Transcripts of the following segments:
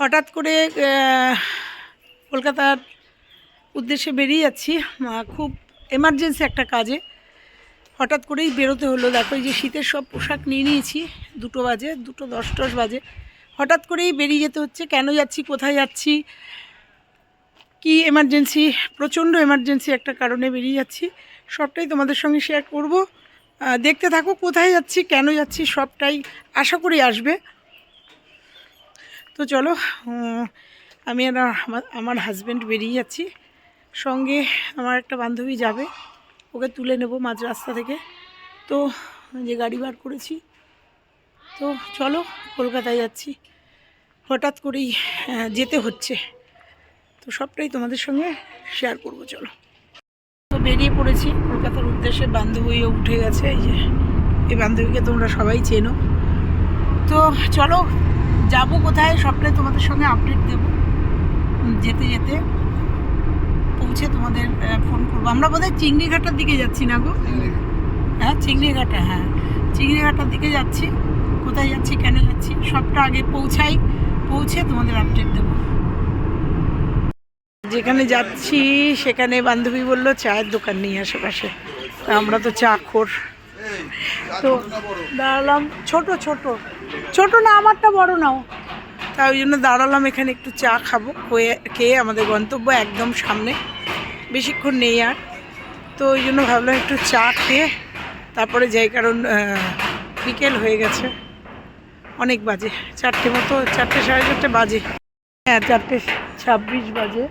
হঠাৎ করে কলকাতার উদ্দেশ্যে বেরিয়ে যাচ্ছি। খুব এমার্জেন্সি একটা কাজে। হঠাৎ করেই বেরোতে হলো। দেখো, এই যে শীতের সব পোশাক নিয়ে নিয়েছি। দুটো বাজে, দুটো দশ টস বাজে। হঠাৎ করেই বেরিয়ে যেতে হচ্ছে। কেন যাচ্ছি, কোথায় যাচ্ছি? কি এমার্জেন্সি প্রচণ্ড এমার্জেন্সি একটা কারণে বেরিয়ে যাচ্ছি। সবটাই তোমাদের সঙ্গে শেয়ার করব। দেখতে থাকো, কোথায় যাচ্ছি, কেন যাচ্ছি, সবটাই আশা করি আসবে। তো চলো আমি আর আমার হাজব্যান্ড বেরিয়ে যাচ্ছি। সঙ্গে আমার একটা বান্ধবী যাবে, ওকে তুলে নেব মাঝ রাস্তা থেকে। তো, যে গাড়ি বার করেছি, তো চলো কলকাতায় যাচ্ছি। হঠাৎ করেই যেতে হচ্ছে। তো সবটাই তোমাদের সঙ্গে শেয়ার করব, চলো। তো বেরিয়ে পড়েছি, কলকাতার উদ্দেশ্যে বান্ধবীও উঠে গেছে, এই যে, এই বান্ধবীকে তোমরা সবাই চেনো। তো চলো যাব কোথায় সবটাই তোমাদের সঙ্গে আপডেট দেব। যেতে যেতে পৌঁছে তোমাদের ফোন করব। আমরা বোধহয় চিংড়িঘাটার দিকে যাচ্ছি না গো? হ্যাঁ চিংড়িঘাটা হ্যাঁ। চিংড়িঘাটার দিকে যাচ্ছি। কোথায় যাচ্ছি কেন যাচ্ছি সবটা আগে পৌঁছাই। পৌঁছে তোমাদের আপডেট দেবো। যেখানে যাচ্ছি সেখানে বান্ধবী বলল চায়ের দোকান নেই আশেপাশে আমরা তো চা খোর। তো দাঁড়ালাম ছোট ছোট। ছোট না, আমারটা বড় নাও। তাই ওই জন্য দাঁড়ালাম এখানে, একটু চা খাব, খেয়ে আমাদের গন্তব্য একদম সামনে। বেশিক্ষণ নেই আর। তো ওই জন্য ভাবলাম একটু চা খেয়ে, তারপরে যাই, কারণ বিকেল হয়ে গেছে। অনেক বাজে, চারটে মতো, চারটে সাড়ে চারটে বাজে। হ্যাঁ চারটে ছাব্বিশ বাজে।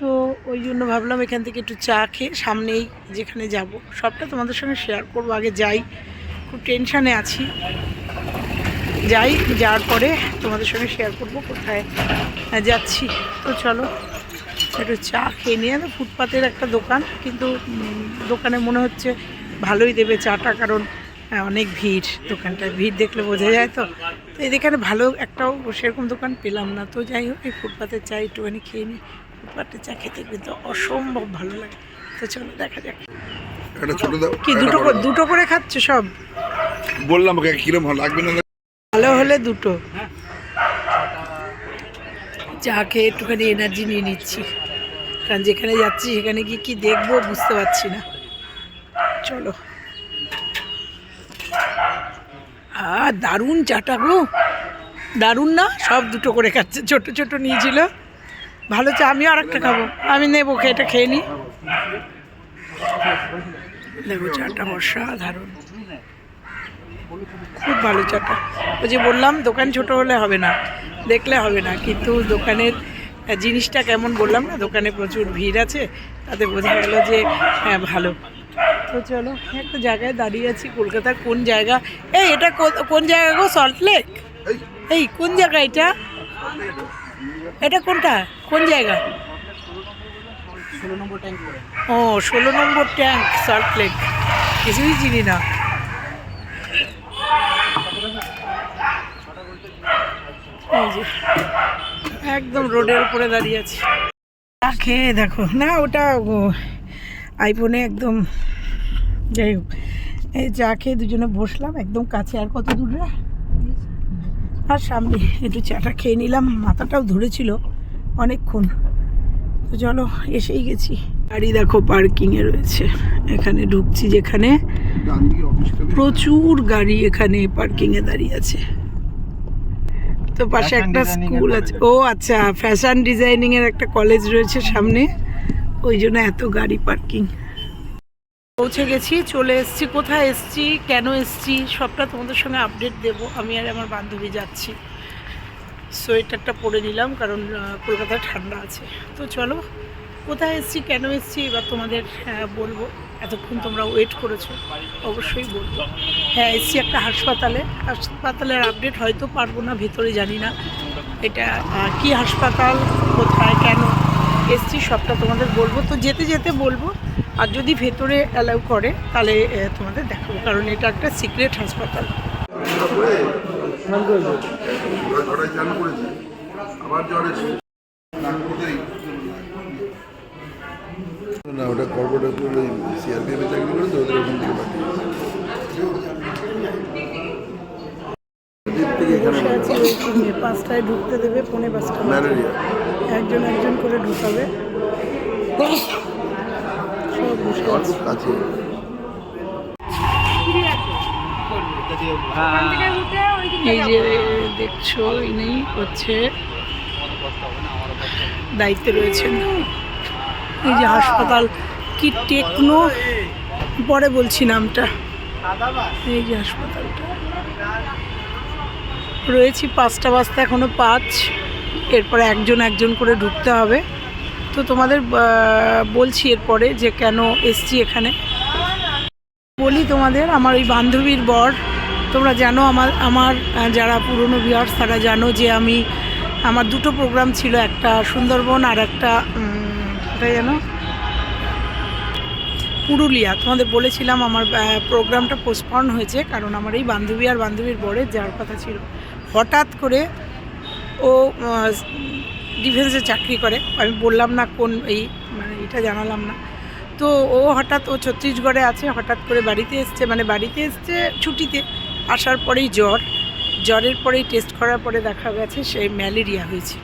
তো ওই জন্য ভাবলাম এখান থেকে একটু চা খেয়ে সামনেই যেখানে যাব, সবটা তোমাদের সঙ্গে শেয়ার করব, আগে যাই। খুব টেনশানে আছি। যাই, যাওয়ার পরে তোমাদের সঙ্গে শেয়ার করব কোথায় যাচ্ছি। তো চলো, একটু চা খেয়ে নিয়ে ফুটপাতের একটা দোকান, কিন্তু দোকানে মনে হচ্ছে ভালোই দেবে চাটা, কারণ অনেক ভিড় দোকানটায়। ভিড় দেখলে বোঝা যায় তো। তো এখানে ভালো একটাও সেরকম দোকান পেলাম না। তো যাই হোক, এই ফুটপাতের চা একটুখানি খেয়ে নিই। ফুটপাতের চা খেতে কিন্তু অসম্ভব ভালো লাগে। তো চলো, দেখা যাক। একটা ছোট দাও কি দুটো দুটো করে খাচ্ছ সব? বললাম ওকে কিরম লাগবে না? ভালো হলে দুটো। চা খেয়ে একটুখানি এনার্জি নিয়ে নিচ্ছি। কারণ যেখানে যাচ্ছি সেখানে কি কি দেখব বুঝতে পারছি না। চলো। আর দারুণ চাটা গো। দারুণ না? সব দুটো করে খাচ্ছে ছোট ছোট নিয়েছিল। ভালো চা আমিও আর একটা খাব। আমি নেব খেয়ে এটা খেয়ে নিই দেখো চাটা অসাধারণ। খুব ভালো চাটা। ওই যে বললাম দোকান ছোট হলে হবে না দেখলে হবে না। কিন্তু দোকানের জিনিসটা কেমন বললাম না দোকানে প্রচুর ভিড় আছে তাতে বোঝা গেল যে হ্যাঁ ভালো। তো চলো একটা জায়গায় দাঁড়িয়ে আছি কলকাতার কোন জায়গা? এই এটা কোন জায়গা গো? সল্ট লেক এই কোন জায়গা এটা? এটা কোনটা? কোন জায়গা? ও, ষোলো নম্বর ট্যাঙ্ক সল্ট লেক কিছুই চিনি না। একদম রোডের উপরে দাঁড়িয়ে আছি। খেয়ে দেখো। না, ওটা আইফোনে একদম, যাই হোক। এই চা খেয়ে দুজনে বসলাম, একদম কাছে। আর কত দূরে আর সামনে একটু চাটা খেয়ে নিলাম। মাথাটাও ধরেছিল অনেকক্ষণ। তো চলো এসেই গেছি। গাড়ি দেখো পার্কিংয়ে রয়েছে। এখানে ঢুকছি যেখানে প্রচুর গাড়ি এখানে পার্কিংয়ে দাঁড়িয়ে আছে। তো পাশে একটা স্কুল আছে। ও আচ্ছা ফ্যাশন ডিজাইনিং এর একটা কলেজ রয়েছে সামনে। ওই জন্য এত গাড়ি পার্কিং পৌঁছে গেছি চলে এসছি। কোথায় এসছি? কেন এসছি? সবটা তোমাদের সঙ্গে আপডেট দেব। আমি আর আমার বান্ধবী যাচ্ছি। সোয়েটারটা পরে নিলাম কারণ কলকাতায় ঠান্ডা আছে। তো চলো কোথায় এসছি কেন এসছি এবার তোমাদের আহ, বলব। এতক্ষণ তোমরা ওয়েট করেছ অবশ্যই বলব। হ্যাঁ এসেছি একটা হাসপাতালে। হাসপাতালের আপডেট হয়তো পারব না ভেতরে জানি না। এটা কি হাসপাতাল কোথায় কেন এসছি সবটা তোমাদের বলব। তো যেতে যেতে বলব আর যদি ভেতরে অ্যালাউ করে তাহলে তোমাদের দেখাবো কারণ এটা একটা সিক্রেট হাসপাতাল। ওরা করেছে? আবার জ্বর এসে না ওটা কর্পোরেট সিআরপিএফে চাকরি করে তো ওদের ওখান থেকে পাঠিয়েছে। পাঁচটায় ঢুকতে দেবে পৌনে পাঁচটা। একজন একজন করে ঢুকাবে। সব কাছে। এই যে দেখছ, ইনি হচ্ছে দায়িত্বে রয়েছেন। এই যে হাসপাতাল কি টেকনো? পরে বলছি নামটা। এই যে হাসপাতালটা। রয়েছি পাঁচটা বাজতে এখনও পাঁচ। এরপরে একজন একজন করে ঢুকতে হবে। তো তোমাদের বলছি এরপরে যে কেন এসছি এখানে। বলি তোমাদের, আমার ওই বান্ধবীর বর তোমরা জানো আমার আমার যারা পুরনো ভিউয়ার্স তারা জানো যে আমি, আমার দুটো প্রোগ্রাম ছিল, একটা সুন্দরবন আর একটা কোথায় যেন? পুরুলিয়া। তোমাদের বলেছিলাম আমার প্রোগ্রামটা পোস্টপন হয়েছে, কারণ আমার এই বান্ধবী আর বান্ধবীর বরের যাওয়ার কথা ছিল। হঠাৎ করে ও ডিফেন্সে চাকরি করে। আমি বললাম, না, কোন এই মানে এটা জানালাম না। তো ও হঠাৎ, ও ছত্তিশগড়ে আছে, হঠাৎ করে বাড়িতে এসছে মানে বাড়িতে এসছে ছুটিতে। আসার পরেই জ্বর। জ্বরের পরেই টেস্ট করার পরে দেখা গেছে সে ম্যালেরিয়া হয়েছে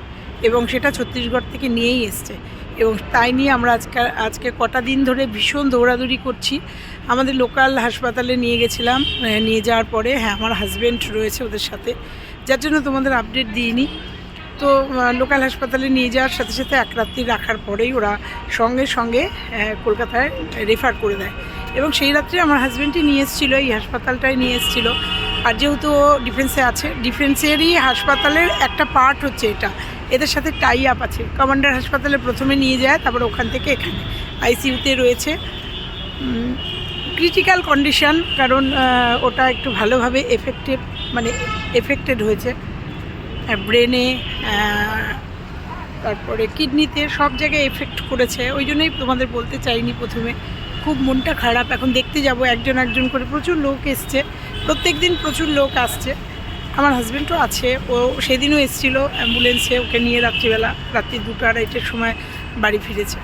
এবং সেটা ছত্তিশগড় থেকে নিয়েই এসছে এবং তাই নিয়ে আমরা আজকে আজকে কটা দিন ধরে ভীষণ দৌড়াদৌড়ি করছি। আমাদের লোকাল হাসপাতালে নিয়ে গেছিলাম নিয়ে যাওয়ার পরে হ্যাঁ আমার হাজব্যান্ড রয়েছে ওদের সাথে। যার জন্য তোমাদের আপডেট দিইনি। তো লোকাল হাসপাতালে নিয়ে যাওয়ার সাথে সাথে এক রাত্রি রাখার পরেই ওরা সঙ্গে সঙ্গে কলকাতায় রেফার করে দেয়। এবং সেই রাত্রে আমার হাজব্যান্ডই নিয়ে এসেছিল, এই হাসপাতালটায় নিয়ে এসেছিল। আর যেহেতু ও ডিফেন্সে আছে ডিফেন্সেরই হাসপাতালের একটা পার্ট হচ্ছে এটা। এদের সাথে টাই আপ আছে। কমান্ডার হাসপাতালে প্রথমে নিয়ে যায়, তারপর ওখান থেকে এখানে আইসিইউতে রয়েছে। ক্রিটিক্যাল কন্ডিশন কারণ ওটা একটু ভালোভাবে এফেক্টেড মানে এফেক্টেড হয়েছে। ব্রেনে তারপরে কিডনিতে সব জায়গায় এফেক্ট করেছে। ওই জন্যই তোমাদের বলতে চাইনি প্রথমে। খুব মনটা খারাপ। এখন দেখতে যাব, একজন একজন করে প্রচুর লোক এসছে। প্রত্যেক দিন প্রচুর লোক আসছে। আমার হাজব্যান্ডও আছে। ও সেদিনও এসেছিল অ্যাম্বুলেন্সে ওকে নিয়ে রাত্রিবেলা, রাত্রি দুটো আড়াইটের সময় বাড়ি ফিরেছে।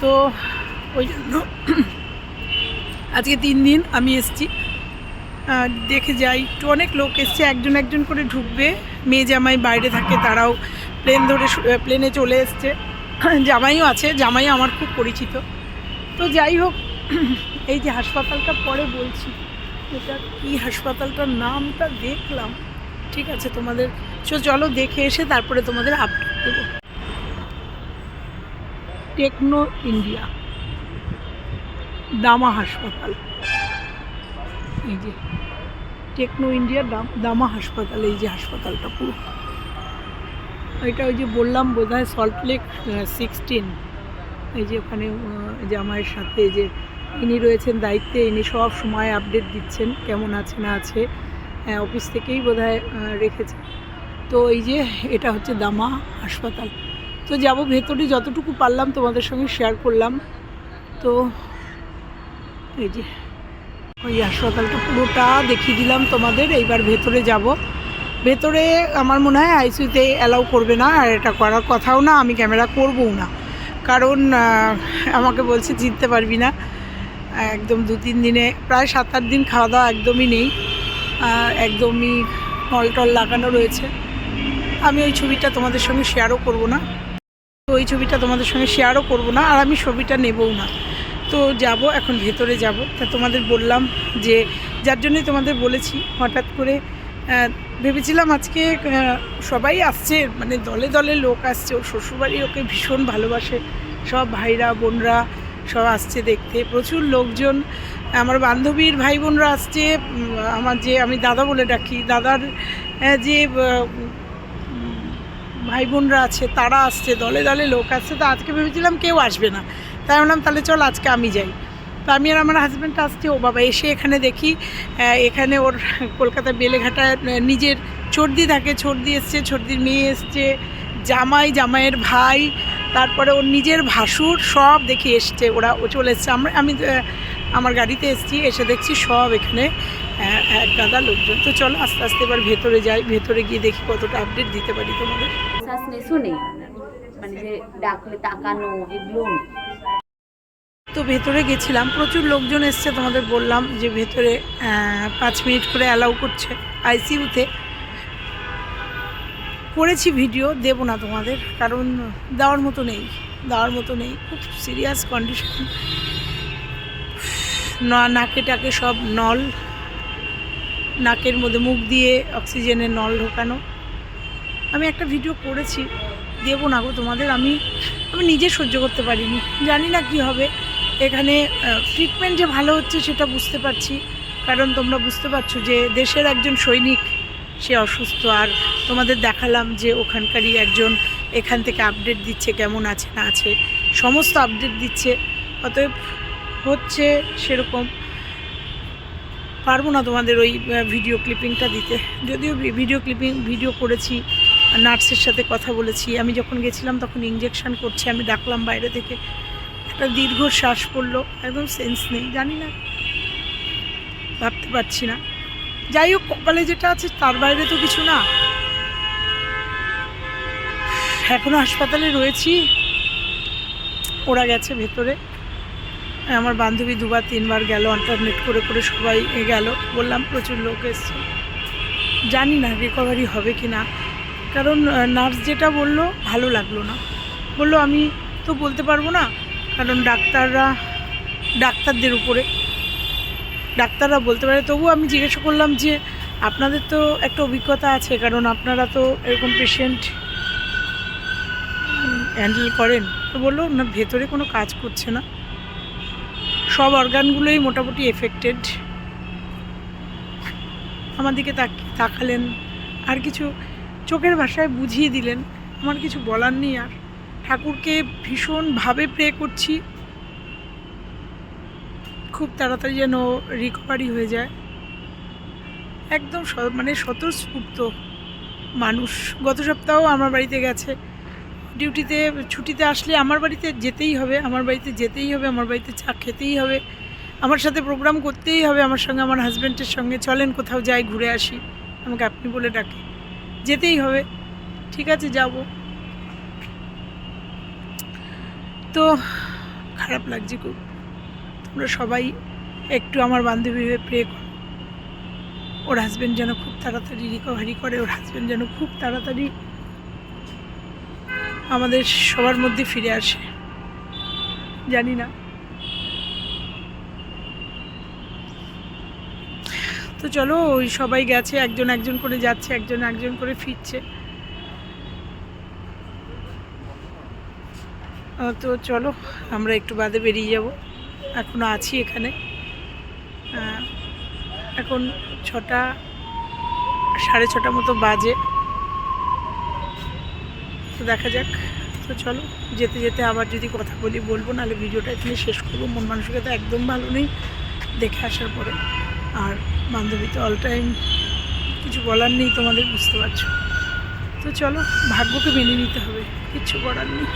তো ওই জন্য আজকে তিন দিন আমি এসছি। দেখে যাই। একটু অনেক লোক এসছে, একজন একজন করে ঢুকবে। মেয়ে জামাই বাইরে থাকে, তারাও প্লেন ধরে প্লেনে চলে এসছে। জামাইও আছে। জামাই আমার খুব পরিচিত। তো যাই হোক, এই যে হাসপাতালটা পরে বলছি, এটা কি হাসপাতালটার নামটা দেখলাম। ঠিক আছে, তোমাদের চলো দেখে এসে তারপরে তোমাদের আপডেট দেবো। টেকনো ইন্ডিয়া, দামা হাসপাতাল। এই যে, টেকনো ইন্ডিয়া, দামা হাসপাতাল, এই যে হাসপাতালটা পুরো। এটা ওই যে বললাম বোধ হয় সল্টলেক সিক্সটিন এই যে ওখানে জামাইয়ের সাথে যে ইনি রয়েছেন দায়িত্বে, ইনি সব সময় আপডেট দিচ্ছেন কেমন আছে না আছে অফিস থেকেই বোধ রেখেছে তো এই যে এটা হচ্ছে দামা হাসপাতাল। তো যাব ভেতরে, যতটুকু পারলাম তোমাদের সঙ্গে শেয়ার করলাম। তো এই যে ওই হাসপাতালটা পুরোটা দেখিয়ে দিলাম তোমাদের, এইবার ভেতরে যাব। ভেতরে আমার মনে হয় আইসিউতে অ্যালাউ করবে না, আর এটা করার কথাও না, আমি ক্যামেরা করবও না। কারণ আমাকে বলছে চিনতে পারবি না। একদম দু তিন দিনে, প্রায় সাত আট দিন খাওয়া দাওয়া একদমই নেই। একদমই নল টল লাগানো রয়েছে। আমি ওই ছবিটা তোমাদের সঙ্গে শেয়ারও করব না। তো ওই ছবিটা তোমাদের সঙ্গে শেয়ারও করব না, আর আমি ছবিটা নেবও না। তো যাব, এখন ভেতরে যাব। তা তোমাদের বললাম যে, যার জন্যই তোমাদের বলেছি, হঠাৎ করে ভেবেছিলাম আজকে সবাই আসছে মানে দলে দলে লোক আসছে, ওর শ্বশুরবাড়ি ওকে ভীষণ ভালোবাসে। সব ভাইরা, বোনরা সব আসছে দেখতে, প্রচুর লোকজন। আমার বান্ধবীর ভাই বোনরা আসছে আমার যে, আমি দাদা বলে ডাকি, দাদার যে ভাই বোনরা আছে, তারা আসছে, দলে দলে লোক আসছে, তো আজকে ভেবেছিলাম কেউ আসবে না। তাই বললাম তাহলে চল আজকে আমি যাই। তো আমি আর আমার হাজব্যান্ড আসছে ও বাবা এসে এখানে দেখি এখানে ওর কলকাতা বেলেঘাটায় আহ, নিজের চর্দি থাকে চর্দি এসছে চর্দির মেয়ে এসছে জামাই জামাইয়ের ভাই তারপরে ওর নিজের ভাসুর সব দেখি এসছে ওরা ও চলে এসছে। আমরা আমি আমার গাড়িতে এসেছি এসে দেখছি সব এখানে এক গাদা লোকজন। তো চলো আস্তে আস্তে এবার ভেতরে যাই ভেতরে গিয়ে দেখি কতটা আপডেট দিতে পারি তোমাদের। শ্বাসনেসও নেই? আপনার মানে যে ডাকলে তাকানো এগুলো তো ভেতরে গেছিলাম। প্রচুর লোকজন এসছে, তোমাদের বললাম যে ভেতরে পাঁচ মিনিট করে অ্যালাউ করছে আইসিইউতে করেছি ভিডিও দেবো না তোমাদের, কারণ দেওয়ার মতো নেই, দেওয়ার মতো নেই, খুব সিরিয়াস কন্ডিশন নাকে টাকে সব নল, নাকের মধ্যে মুখ দিয়ে অক্সিজেনের নল ঢোকানো। আমি একটা ভিডিও করেছি, দেবো না গো তোমাদের, আমি আমি নিজে সহ্য করতে পারিনি, জানি না কি হবে। এখানে ট্রিটমেন্ট যে ভালো হচ্ছে সেটা বুঝতে পারছি। কারণ তোমরা বুঝতে পারছ যে দেশের একজন সৈনিক, সে অসুস্থ। আর তোমাদের দেখালাম যে ওখানকারই একজন এখান থেকে আপডেট দিচ্ছে কেমন আছে, না আছে। সমস্ত আপডেট দিচ্ছে। অতএব হচ্ছে সেরকম। পারব না তোমাদের ওই ভিডিও ক্লিপিংটা দিতে। যদিও ভিডিও ক্লিপিং ভিডিও করেছি নার্সের সাথে কথা বলেছি। আমি যখন গেছিলাম তখন ইঞ্জেকশান করছে, আমি ডাকলাম বাইরে থেকে। একটা দীর্ঘ শ্বাস পড়ল, একদম সেন্স নেই, জানি না। ভাবতে পারছি না। যাই হোক, কপালে যেটা আছে তার বাইরে তো কিছু না। এখনও হাসপাতালে রয়েছি। ওরা গেছে ভেতরে। আমার বান্ধবী দুবার, তিনবার গেল অল্টারনেট করে করে সবাই গেল। বললাম, প্রচুর লোক এসছে। জানি না রিকভারি হবে কি না। কারণ নার্স যেটা বলল, ভালো লাগল না। বলল, আমি তো বলতে পারব না কারণ ডাক্তাররা, ডাক্তারদের উপরে। ডাক্তাররা বলতে পারে, তবুও আমি জিজ্ঞাসা করলাম যে, আপনাদের তো একটা অভিজ্ঞতা আছে, কারণ আপনারা তো এরকম পেশেন্ট হ্যান্ডেল করেন। তো বলল, না, ভেতরে কোনো কাজ করছে না। সব অর্গানগুলোই মোটামুটি এফেক্টেড আমার দিকে তাক- তাকালেন। আর কিছু চোখের ভাষায় বুঝিয়ে দিলেন। আমার কিছু বলার নেই আর। ঠাকুরকে ভীষণভাবে প্রে করছি। খুব তাড়াতাড়ি যেন রিকভারি হয়ে যায়। একদম মানে স্বতঃস্ফূর্ত মানুষ। গত সপ্তাহ আমার বাড়িতে গেছে। ডিউটিতে ছুটিতে আসলে আমার বাড়িতে যেতেই হবে। আমার বাড়িতে যেতেই হবে, আমার বাড়িতে চা খেতেই হবে। আমার সাথে প্রোগ্রাম করতেই হবে। আমার সঙ্গে আমার হাজব্যান্ডের সঙ্গে চলেন, কোথাও যাই, ঘুরে আসি। আমাকে আপনি বলে ডাকে। যেতেই হবে। ঠিক আছে, যাব। তো খারাপ লাগছে খুব। তোমরা সবাই একটু আমার বান্ধবী হয়ে প্রে করো। ওর হাজব্যান্ড যেন খুব তাড়াতাড়ি রিকভারি করে, ওর হাজব্যান্ড যেন খুব তাড়াতাড়ি আমাদের সবার মধ্যে ফিরে আসে। জানি না। তো চলো ওই সবাই গেছে, একজন একজন করে যাচ্ছে, একজন একজন করে ফিরছে। তো চলো, আমরা একটু বাদে বেরিয়ে যাব। এখনও আছি এখানে। এখন ছটা, সাড়ে ছটা মতো বাজে। তো দেখা যাক। তো চলো, যেতে যেতে আবার যদি কথা বলি, বলব, নাহলে ভিডিওটা এখানে শেষ করব। মন মানসিকতা একদম ভালো নেই দেখে আসার পরে। আর বান্ধবী তো অল টাইম কিছু বলার নেই, তোমাদের বুঝতে পারছ। তো চলো, ভাগ্যকে মেনে নিতে হবে, কিচ্ছু করার নেই।